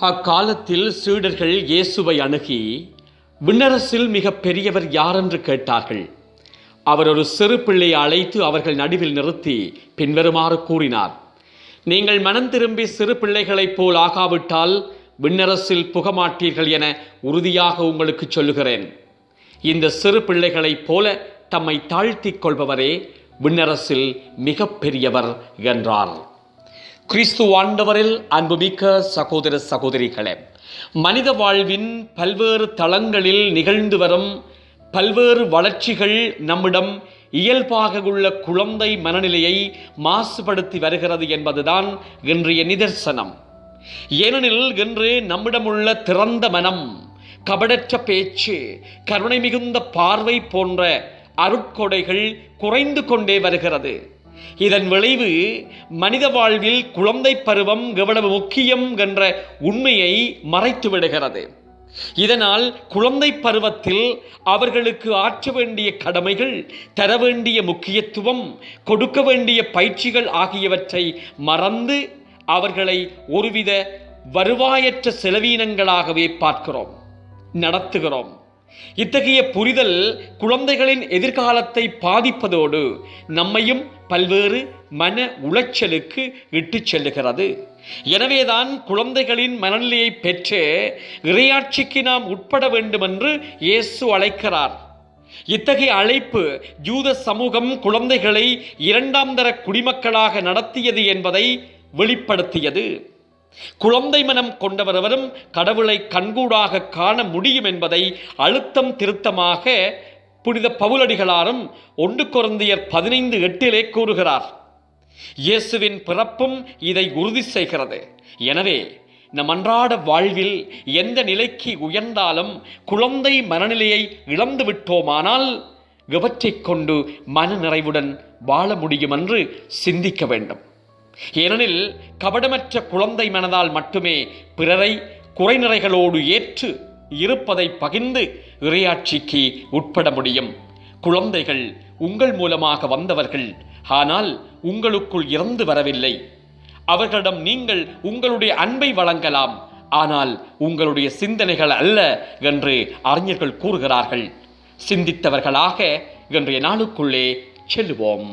அக்காலத்தில் சீடர்கள் இயேசுவை அணுகி விண்ணரசில் மிக பெரியவர் யாரென்று கேட்டார்கள். அவர் ஒரு சிறு பிள்ளையை அழைத்து அவர்கள் நடுவில் நிறுத்தி பின்வருமாறு கூறினார். நீங்கள் மனம் திரும்பி சிறு பிள்ளைகளைப் போல் ஆகாவிட்டால் விண்ணரசில் புகமாட்டீர்கள் என உறுதியாக உங்களுக்கு சொல்லுகிறேன். இந்த சிறு பிள்ளைகளைப் போல தம்மை தாழ்த்திக் கொள்பவரே விண்ணரசில் மிக பெரியவர் என்றார். கிறிஸ்து ஆண்டவரில் அன்புமிக்க சகோதர சகோதரிகளே மனித வாழ்வின் பல்வேறு தளங்களில் நிகழ்ந்து வரும் பல்வேறு வளர்ச்சிகள் நம்மிடம் இயல்பாக உள்ள குழந்தை மனநிலையை மாசுபடுத்தி வருகிறது என்பதுதான் இன்றைய நிதர்சனம். ஏனெனில் இன்று நம்மிடமுள்ள திறந்த மனம் கபடற்ற பேச்சு கருணை மிகுந்த பார்வை போன்ற அருட்கொடைகள் குறைந்து கொண்டே வருகிறது. இதன் விளைவு மனித வாழ்வில் குழந்தை பருவம் எவ்வளவு முக்கியம் என்ற உண்மையை மறைத்து விடுகிறது. இதனால் குழந்தை பருவத்தில் அவர்களுக்கு ஆற்ற வேண்டிய கடமைகள் தர வேண்டிய முக்கியத்துவம் கொடுக்க வேண்டிய பயிற்சிகள் ஆகியவற்றை மறந்து அவர்களை ஒருவித வருவாயற்ற செலவீனங்களாகவே பார்க்கிறோம் நடத்துகிறோம். இத்தகைய புரிதல் குழந்தைகளின் எதிர்காலத்தை பாதிப்பதோடு நம்மையும் பல்வேறு மன உளைச்சலுக்கு இட்டுச் செல்லுகிறது. எனவேதான் குழந்தைகளின் மனநிலையை பெற்று இறையாட்சிக்கு நாம் உட்பட வேண்டும் என்று இயேசு அழைக்கிறார். இத்தகைய அழைப்பு ஜூத சமூகம் குழந்தைகளை இரண்டாம் தர குடிமக்களாக நடத்தியது என்பதை வெளிப்படுத்தியது. குழந்தை மனம் கொண்டவரவரும் கடவுளை கண்கூடாக காண முடியும் என்பதை அழுத்தம் திருத்தமாக புனித பவுலடிகளாரும் ஒன்று குறந்தியர் பதினைந்து எட்டிலே கூறுகிறார். இயேசுவின் பிறப்பும் இதை உறுதி செய்கிறது. எனவே நம் அன்றாட வாழ்வில் எந்த நிலைக்கு உயர்ந்தாலும் குழந்தை மனநிலையை இழந்து விட்டோமானால் இவற்றைக் கொண்டு மன நிறைவுடன் வாழ முடியும் என்று சிந்திக்க வேண்டும். ஏனெனில் கபடமற்ற குழந்தை மனதால் மட்டுமே பிறரை குறைநிறைகளோடு ஏற்று இருப்பதை பகிர்ந்து இறையாட்சிக்கு உட்பட முடியும். குழந்தைகள் உங்கள் மூலமாக வந்தவர்கள் ஆனால் உங்களுக்குள் இறந்து வரவில்லை. அவர்களிடம் நீங்கள் உங்களுடைய அன்பை வழங்கலாம் ஆனால் உங்களுடைய சிந்தனைகள் அல்ல என்று அறிஞர்கள் கூறுகிறார்கள். சிந்தித்தவர்களாக இன்றைய நாளுக்குள்ளே செல்லுவோம்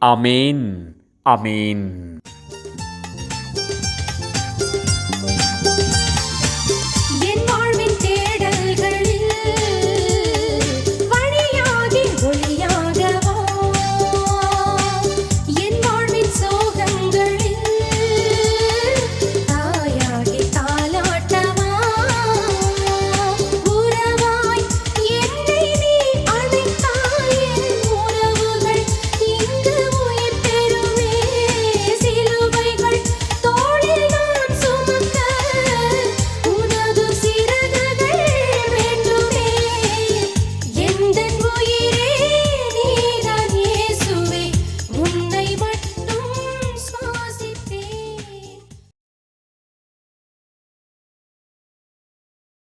Amen. Amen.